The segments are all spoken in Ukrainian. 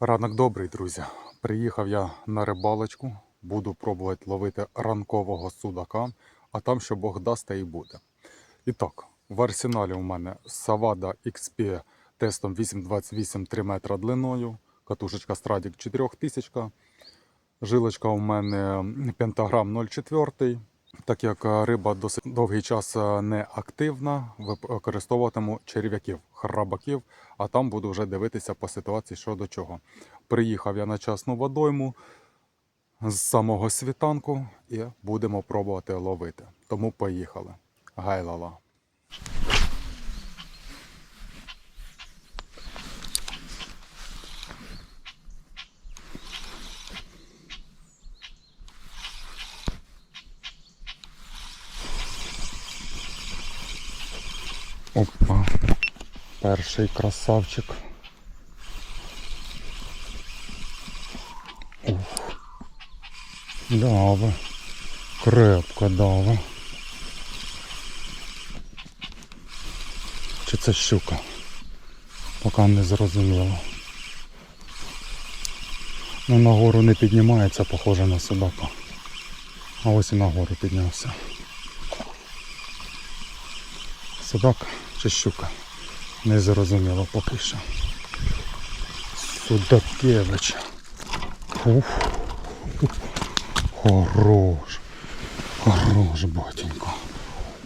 Ранок добрий, друзі. Приїхав я на рибалочку, буду пробувати ловити ранкового судака, а там, що Бог дасть, те і буде. І так, в арсеналі у мене Savada XP тестом 828 3 метра длиною, катушечка Stradic 4000, жилочка у мене пентаграм 0,4. Так як е, риба досить довгий час е, не активна, використовуватиму черв'яків, храбаків, а там буду вже дивитися по ситуації, що до чого. Приїхав я на часну водойму з самого світанку і будемо пробувати ловити. Тому поїхали. Гайлала. Опа. Перший красавчик. Ух. Дави. Крепко дави. Чи це щука? Поки не зрозуміло. Ну нагору не піднімається, похоже на собака. А ось і нагору піднявся. Собака чи щука? Не зрозуміло поки що. Судакевич. Ух. Хорош. Хорош, батенько.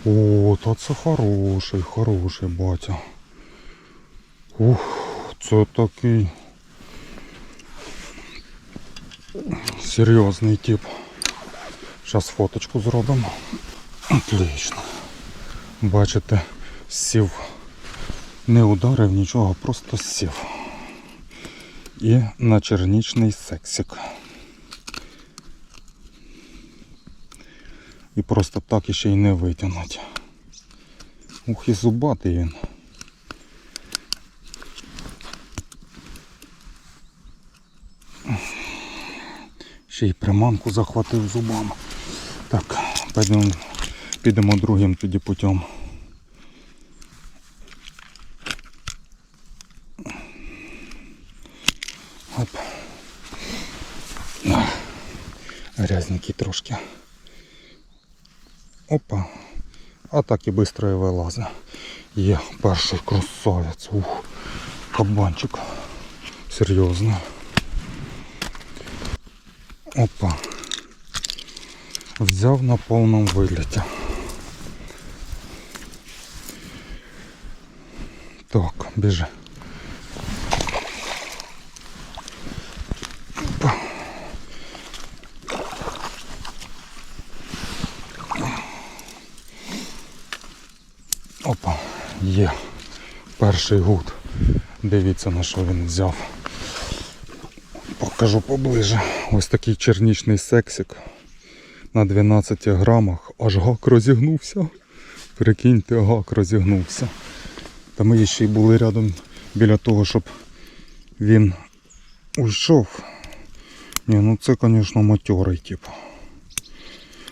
О, та це хороший, хороший батя. Ух, це такий серйозний тип. Зараз фоточку зробимо. Отлично. Бачите, сів. Не ударив нічого, просто сів. І на чернічний сексик. І просто так іще й не витягнуть. Ух і зубатий він. Ще й приманку захватив зубами. Так, підемо, підемо другим тоді путем. Грязненький трошки. Опа. А так і швидко і вилазить. Є перший красавець. Ух, кабанчик. Серйозно. Опа. Взяв на повному виліті. Так, біжи. Є. Перший гуд. Дивіться на що він взяв. Покажу поближе. Ось такий чернічний сексик на 12 грамах. Аж гак розігнувся. Прикиньте, гак розігнувся. Та ми ще й були рядом біля того, щоб він уйшов. Ні, ну це, звісно, матьорий тип.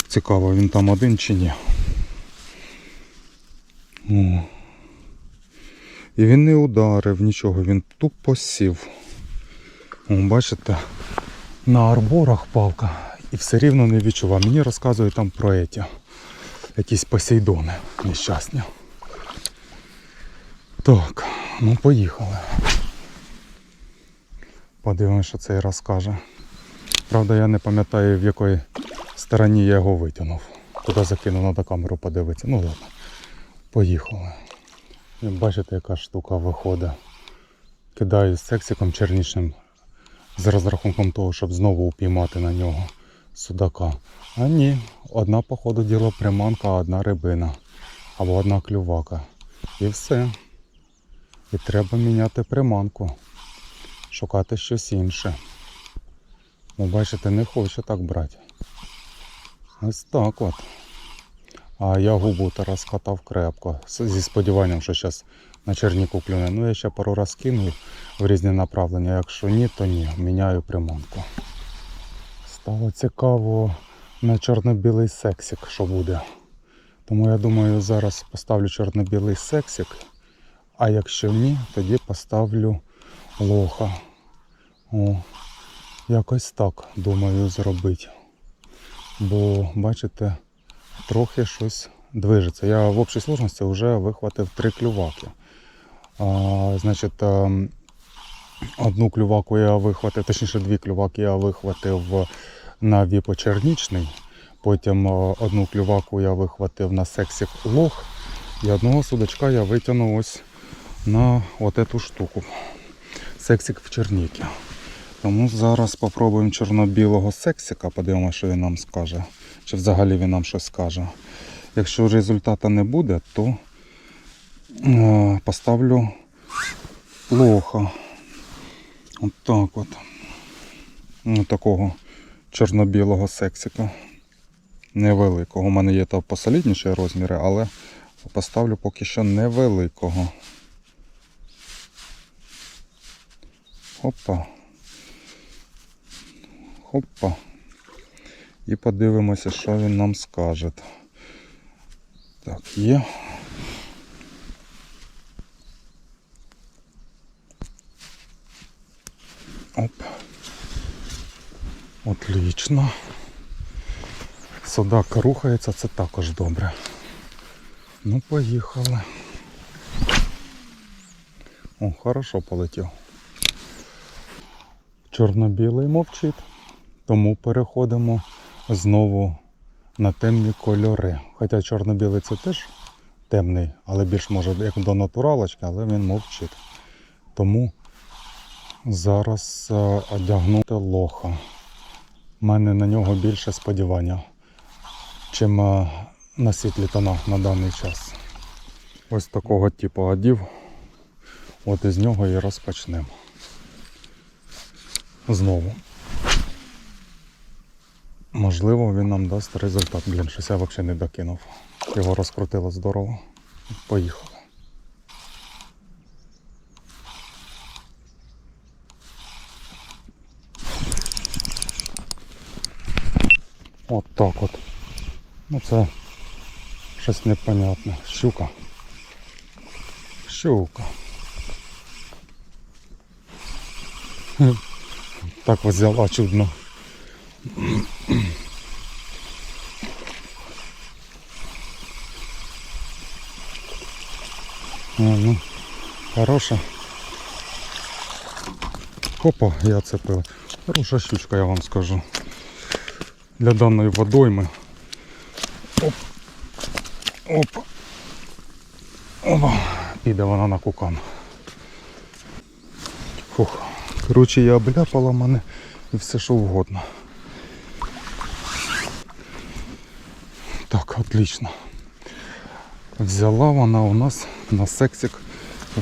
Цікаво, він там один чи ні. О. І він не ударив нічого, він тупо сів. О, бачите, на арборах палка і все рівно не відчував. Мені розказують там про еті. Якісь посейдони нещасні. Так, ну поїхали. Подивимось, що цей розкаже. Правда, я не пам'ятаю, в якої стороні я його витягнув. Туди закинув на камеру подивитися. Ну ладно. Поїхали. Бачите, яка штука виходить. Кидаю з сексиком чернічним з розрахунком того, щоб знову упіймати на нього судака. А ні, одна, по ходу діла приманка, а одна рибина. Або одна клювака. І все. І треба міняти приманку. Шукати щось інше. Ну, бачите, не хоче так брати. Ось так от. А я губу та розкатав крепко. Зі сподіванням, що зараз на черніку клюне. Ну я ще пару раз кину в різні направлення. Якщо ні, то ні. Міняю приманку. Стало цікаво на чорно-білий сексик, що буде. Тому я думаю, зараз поставлю чорно-білий сексик. А якщо ні, тоді поставлю лоха. О, якось так думаю зробити. Бо, бачите, трохи щось движеться. Я в общій сложності вже вихватив три клюваки. А, значить, ем, одну клюваку я вихватив, точніше дві клюваки я вихватив на віпочернічний. Потім е, одну клюваку я вихватив на сексік лох. І одного судачка я витягнув ось на от штуку. Сексик в черніки. Тому зараз спробуємо чорно-білого сексика, подивимося, що він нам скаже. Чи взагалі він нам щось скаже. Якщо результату не буде, то е, поставлю лоха. От так от. Ну, такого чорно-білого сексика. Невеликого. У мене є там посолідніші розміри, але поставлю поки що невеликого. Хопа. Хопа. І подивимося, що він нам скаже. Так, є. Оп. Отлично. Судак рухається, це також добре. Ну, поїхали. О, хорошо полетів. Чорно-білий мовчить, тому переходимо знову на темні кольори. Хоча чорно-білий це теж темний, але більш може як до натуралочки, але він мовчить. Тому зараз е, одягнути лоха. У мене на нього більше сподівання, чим е, на світлі тонах на даний час. Ось такого типу одів. От із нього і розпочнемо. Знову. Можливо, він нам дасть результат. Блін, щось я взагалі не докинув. Його розкрутило здорово. Поїхали. От так от. Ну це щось непонятне. Щука. Щука. Так взяла чудно. Ну, хороша. Хопа, я цепив. Хороша щучка, я вам скажу. Для даної водойми. Оп. Оп. Опа. Піде вона на кукан. Фух. Коротше, я обляпала мене і все що угодно. Так, отлично. Взяла вона у нас на сексик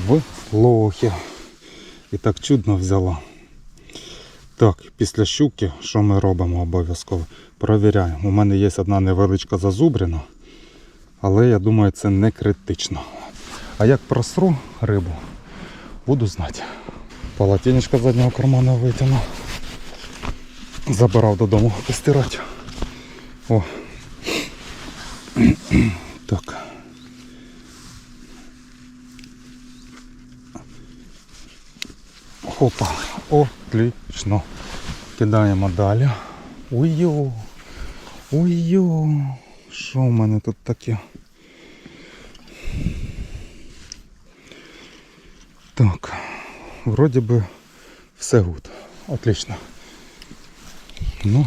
в лохі. І так чудно взяла. Так, після щуки, що ми робимо обов'язково? Провіряємо. У мене є одна невеличка зазубрина, але я думаю, це не критично. А як просру рибу, буду знати. Полотенечко з заднього кармана витягнув. Забирав додому постирати. О. Так. Хопа. Отлично. Кидаємо далі. Ой-йо. Ой-йо. Що в мене тут таке? Так. Вроді би все гуд. Отлично. Ну,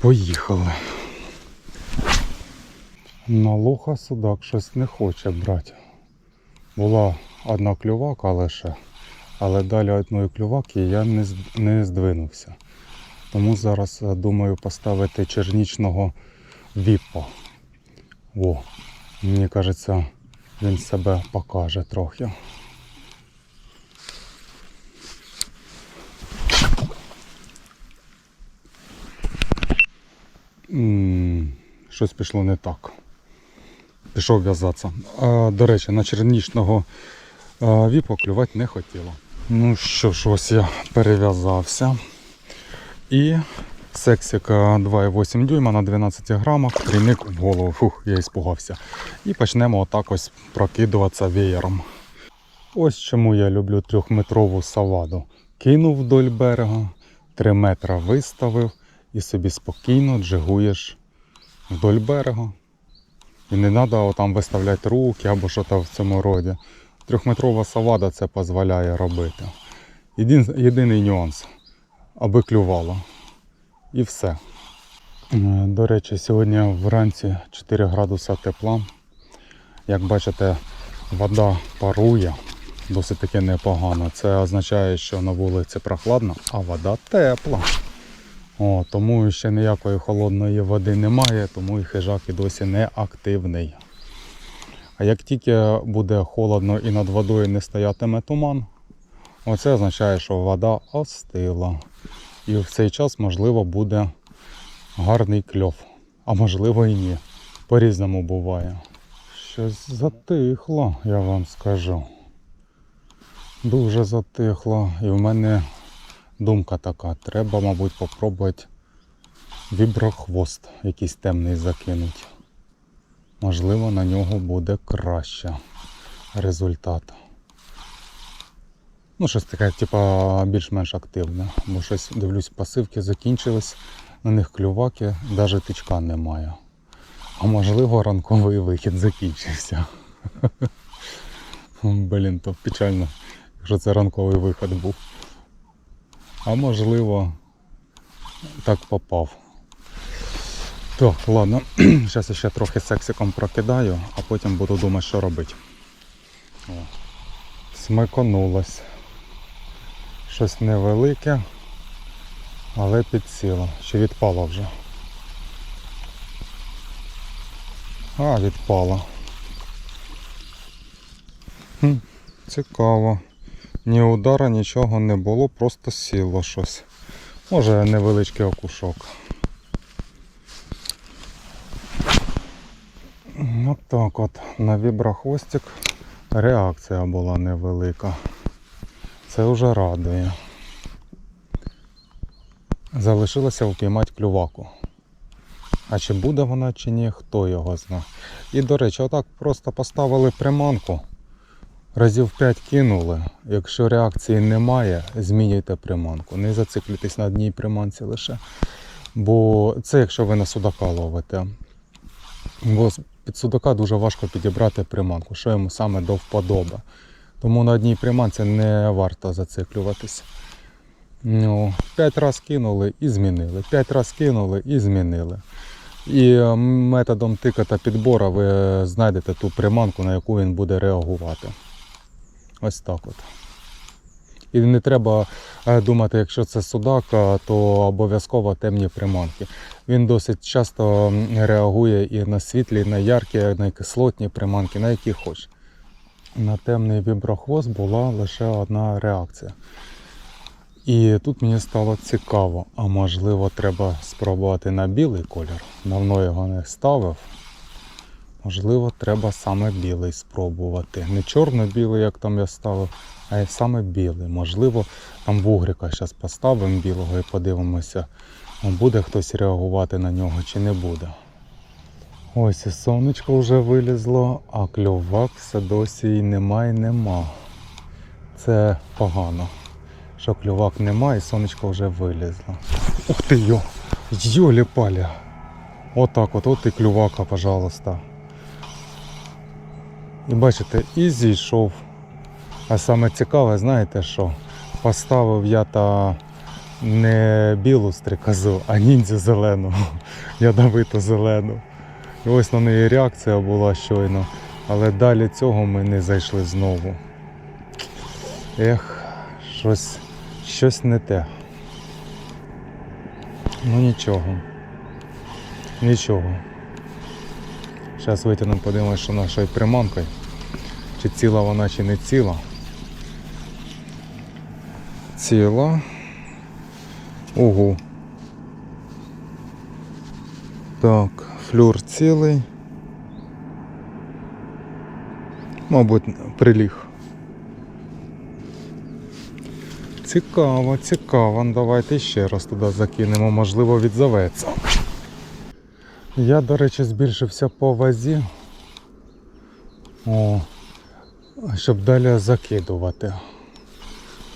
поїхали. На лоха судак щось не хоче брати. Була одна клювака лише, але далі одної клюваки я не, здвинувся. Тому зараз е, думаю поставити чернічного віпа. О, мені кажеться, він себе покаже трохи. Щось пішло не так. Пішов в'язатися. До речі, на чернічного віпа клювати не хотіло. Ну що ж, ось я перев'язався. І сексик 2,8 дюйма на 12 грамах, трійник в голову. Фух, я іспугався. І почнемо отак ось прокидуватися веєром. Ось чому я люблю трьохметрову саваду. Кинув вдоль берега, три метра виставив і собі спокійно джигуєш вдоль берега. І не треба там виставляти руки або що там в цьому роді. Трьохметрова савада це дозволяє робити. Єдин, єдиний нюанс, аби клювало. І все. Е, До речі, сьогодні вранці 4 градуса тепла. Як бачите, вода парує досить таки непогано. Це означає, що на вулиці прохладно, а вода тепла. О, тому ще ніякої холодної води немає, тому і хижак і досі не активний. А як тільки буде холодно і над водою не стоятиме туман, оце означає, що вода остила. І в цей час, можливо, буде гарний кльов. А можливо і ні. По-різному буває. Щось затихло, я вам скажу. Дуже затихло. І в мене думка така. Треба, мабуть, попробувати віброхвост якийсь темний закинути. Можливо, на нього буде краще результат. Ну, щось таке, типа, більш-менш активне. Бо щось дивлюсь, пасивки закінчились, на них клюваки, навіть тичка немає. А можливо, ранковий вихід закінчився. Блін, то печально, якщо це ранковий вихід був. А можливо, так попав. Так, ладно, зараз ще трохи сексиком прокидаю, а потім буду думати, що робити. Смиконулось. Щось невелике, але підсіло. Чи відпало вже? А, відпало. Хм, цікаво. Ні удара, нічого не було, просто сіло щось. Може невеличкий окушок. От так от на віброхвостик реакція була невелика. Це вже радує. Залишилося впіймати клюваку. А чи буде вона, чи ні, хто його зна. І до речі, отак просто поставили приманку. Разів 5 кинули. Якщо реакції немає, змінюйте приманку. Не зациклюйтесь на одній приманці лише. Бо це якщо ви на судака ловите. Бо під судака дуже важко підібрати приманку, що йому саме до вподоби. Тому на одній приманці не варто зациклюватись. Ну, 5 разів кинули і змінили. 5 разів кинули і змінили. І е, методом тика та підбора ви знайдете ту приманку, на яку він буде реагувати. Ось так от. І не треба е, думати, якщо це судак, то обов'язково темні приманки. Він досить часто реагує і на світлі, і на яркі, і на кислотні приманки, на які хоч. На темний віброхвост була лише одна реакція. І тут мені стало цікаво, а можливо треба спробувати на білий колір. Давно його не ставив. Можливо, треба саме білий спробувати. Не чорно-білий, як там я ставив, а саме білий. Можливо, там вугрика зараз поставимо білого і подивимося, буде хтось реагувати на нього чи не буде. Ось і сонечко вже вилізло, а кльовак все досі і нема і нема. Це погано. Що клювак нема і сонечко вже вилізло. Ух ти йо! Йолі паля! Отак от, от і клювака, пожалуйста. І бачите, і зійшов. А саме цікаве, знаєте що? Поставив я та не білу стрикозу, а ніндзю зелену, ядовито зелену. І ось на неї реакція була щойно. Але далі цього ми не зайшли знову. Ех, щось, щось не те. Ну нічого. Нічого. Зараз витягнемо, подивимося, що нашою приманкою. Чи ціла вона, чи не ціла. Ціла. Ого. Так, флюр цілий. Мабуть, приліг. Цікаво, цікаво. Ну, Давайте ще раз туди закинемо, можливо, відзоветься. Я, до речі, збільшився по вазі. О, щоб далі закидувати.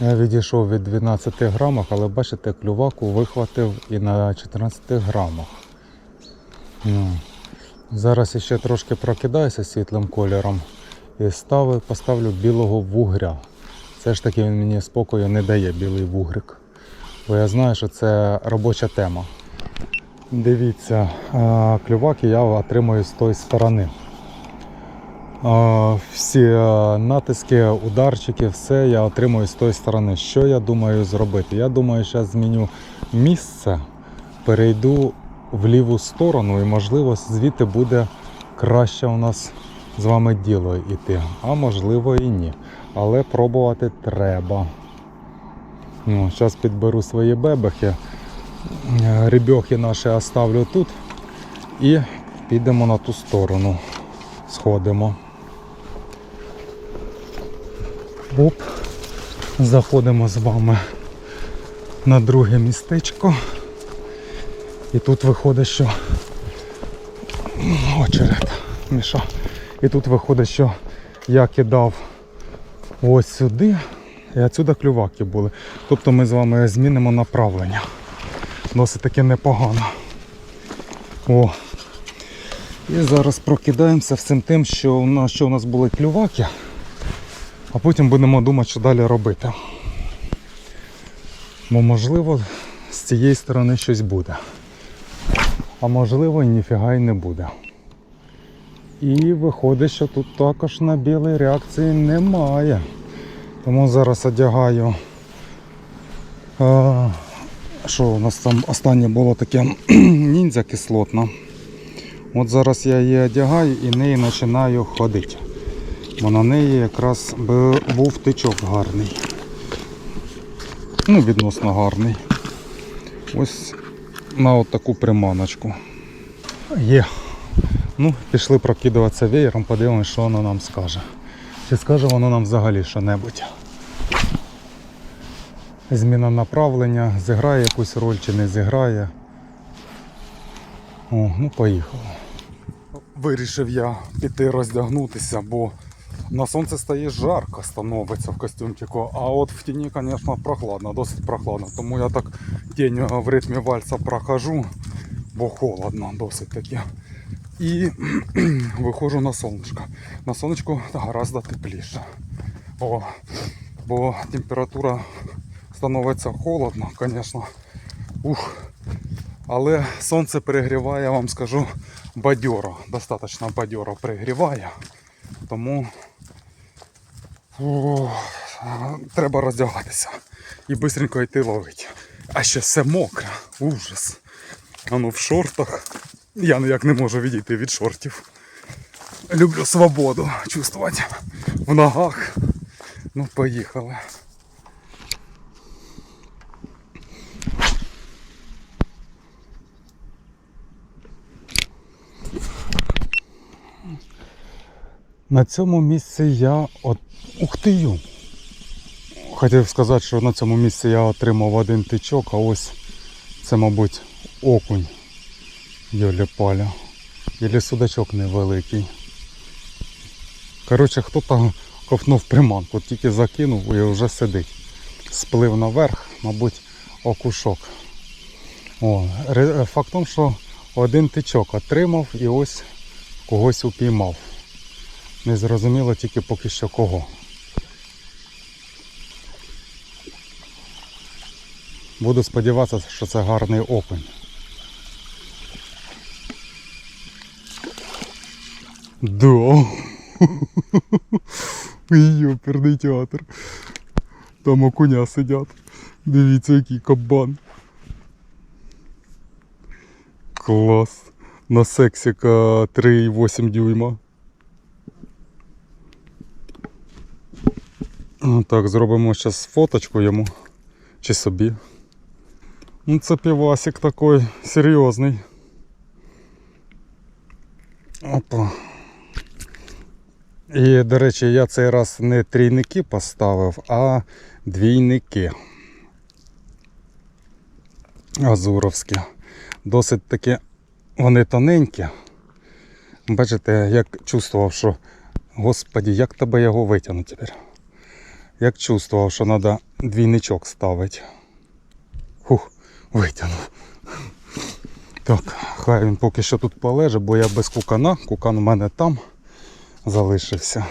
Я відійшов від 12 грамах, але бачите, клюваку вихватив і на 14 грамах. Ну, зараз ще трошки прокидаюся світлим кольором і ставлю, поставлю білого вугря. Все ж таки він мені спокою не дає білий вугрик. Бо я знаю, що це робоча тема. Дивіться, клюваки я отримую з тої сторони. Всі натиски, ударчики, все я отримую з тої сторони. Що я думаю зробити? Я думаю, зараз зміню місце, перейду в ліву сторону і, можливо, звідти буде краще у нас з вами діло йти. А можливо і ні. Але пробувати треба. Ну, зараз підберу свої бебехи. Е, Рибьохи наші оставлю тут і підемо на ту сторону. Сходимо. Оп. Заходимо з вами на друге містечко. І тут виходить, що очеред міша. І тут виходить, що я кидав ось сюди, і отсюди клюваки були. Тобто ми з вами змінимо направлення. Досить таки непогано. О. І зараз прокидаємося всім тим, що у нас, що у нас були клюваки, а потім будемо думати, що далі робити. Бо можливо з цієї сторони щось буде. А можливо і ніфіга й не буде. І виходить, що тут також на білій реакції немає. Тому зараз одягаю. А, що у нас там останнє було таке ніндзя кислотна. От зараз я її одягаю і неї починаю ходити. Бо на неї якраз був тичок гарний. Ну, відносно гарний. Ось на от таку приманочку. Є. Ну, пішли прокидуватися веєром, подивимось, що воно нам скаже. Чи скаже воно нам взагалі що-небудь. Зміна направлення, зіграє якусь роль чи не зіграє. О, ну поїхали. Вирішив я піти роздягнутися, бо на сонце стає жарко, становиться в костюмчику, а от в тіні, звісно, прохладно, досить прохладно. Тому я так тінь в ритмі вальса прохожу, бо холодно досить таки. І виходжу на сонечко. На сонечку гораздо тепліше. О, бо температура становиться холодно, звісно. Ух. Але сонце перегріває, я вам скажу, бадьоро. Достатньо бадьоро пригріває. Тому о, треба роздягатися і швидко йти ловити. А ще все мокре. Ужас. Воно в шортах. Я ніяк не можу відійти від шортів. Люблю свободу чувствувати в ногах. Ну, поїхали. На цьому місці я от... Ух ти! Хотів сказати, що на цьому місці я отримав один тичок, а ось це, мабуть, окунь. Йолі паля. Єлі судачок невеликий. Коротше, хто-то ковтнув приманку, тільки закинув і вже сидить. Сплив наверх, мабуть, окушок. О, факт в тому, що один тичок отримав і ось когось упіймав. Не зрозуміло тільки поки що кого. Буду сподіватися, що це гарний окунь. Да. Йоперний театр. Там окуня сидять. Дивіться, який кабан. Клас. На сексіка 3,8 дюйма. Так, зробимо зараз фоточку йому. Чи собі. Ну, це півасик такий серйозний. Опа. І, до речі, я цей раз не трійники поставив, а двійники. Азуровські. Досить таки вони тоненькі. Бачите, як чувствував, що Господі, як тебе його витягнути тепер? Як чувствував, що треба двійничок ставити. Хух, витягнув. Так, хай він поки що тут полеже, бо я без кукана. Кукан у мене там залишився.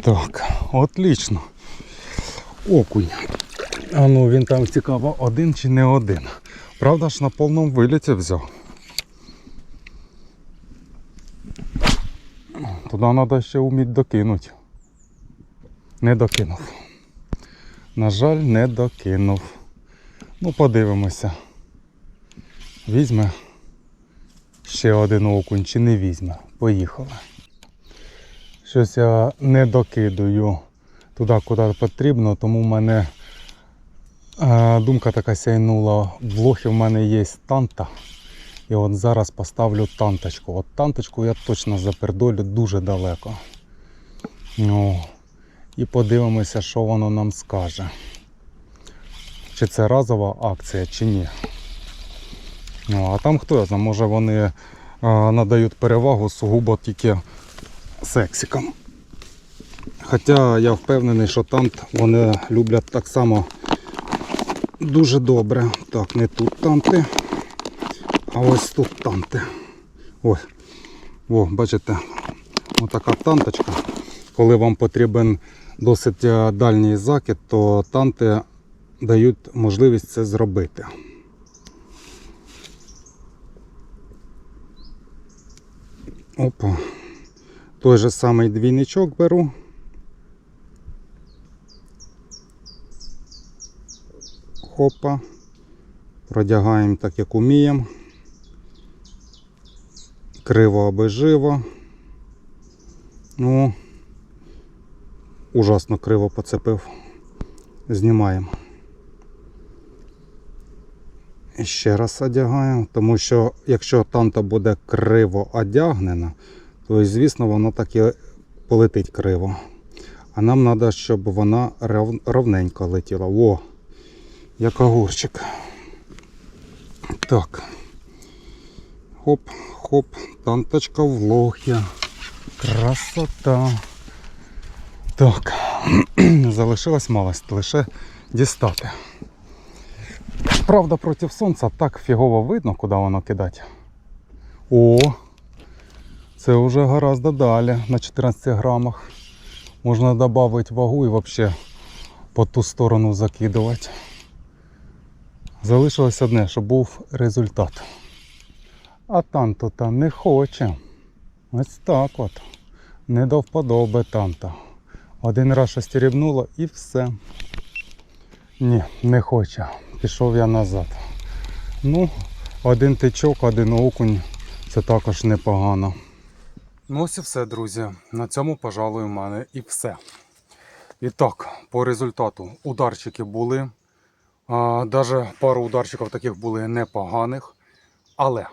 Так, отлично. Окунь. А ну він там цікаво, один чи не один. Правда ж на повному виліті взяв. Туди треба ще вміти докинути. Не докинув. На жаль, не докинув. Ну, подивимося. Візьме ще один окунь чи не візьме. Поїхали. Щось я не докидую туди, куди потрібно, тому в мене е, думка така сяйнула. В лохі в мене є танта. І от зараз поставлю танточку. От танточку я точно запердолю дуже далеко. Ну, і подивимося, що воно нам скаже. Чи це разова акція, чи ні. Ну, а там хто я знає, може вони е, надають перевагу сугубо тільки сексикам. Хоча я впевнений, що тант вони люблять так само дуже добре. Так, не тут танти, а ось тут танти. Ось. О, бачите, отака танточка. Коли вам потрібен досить е, дальній закид, то танти дають можливість це зробити. Опа. Той же самий двійничок беру. Хопа. Продягаємо так, як уміємо. Криво аби живо. Ну, ужасно криво поцепив. Знімаємо. І ще раз одягаємо, тому що якщо танта буде криво одягнена, то звісно воно так і полетить криво. А нам треба, щоб вона ровненько летіла. О, як огурчик. Так. Хоп, хоп, танточка в лохі. Красота. Так. Залишилась малость лише дістати. Правда, проти сонця так фігово видно, куди воно кидати. О, це вже гораздо далі на 14 грамах. Можна додати вагу і взагалі по ту сторону закидувати. Залишилось одне, щоб був результат. А танто там не хоче. Ось так от. Не до вподоби танта. Один раз щось рівнуло і все. Ні, не хоче. Пішов я назад. Ну, один тичок, один окунь. Це також непогано. Ну ось і все, друзі. На цьому, пожалуй, у мене і все. І так, по результату ударчики були. А, Даже пару ударчиків таких були непоганих. Але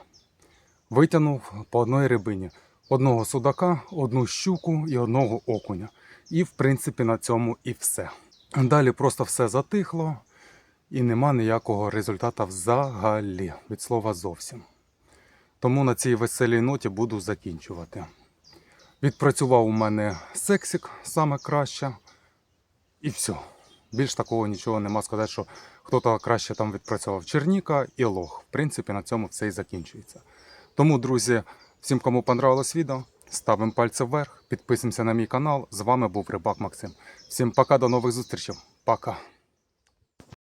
витягнув по одній рибині. Одного судака, одну щуку і одного окуня. І в принципі на цьому і все. Далі просто все затихло і нема ніякого результату взагалі, від слова зовсім. Тому на цій веселій ноті буду закінчувати. Відпрацював у мене сексик саме краще. І все. Більш такого нічого нема сказати, що хто-то краще там відпрацював Черніка і лох. В принципі, на цьому все і закінчується. Тому, друзі, всім, кому понравилось відео, ставимо пальці вверх, підписуємося на мій канал. З вами був Рибак Максим. Всім пока, до нових зустрічей. Пока.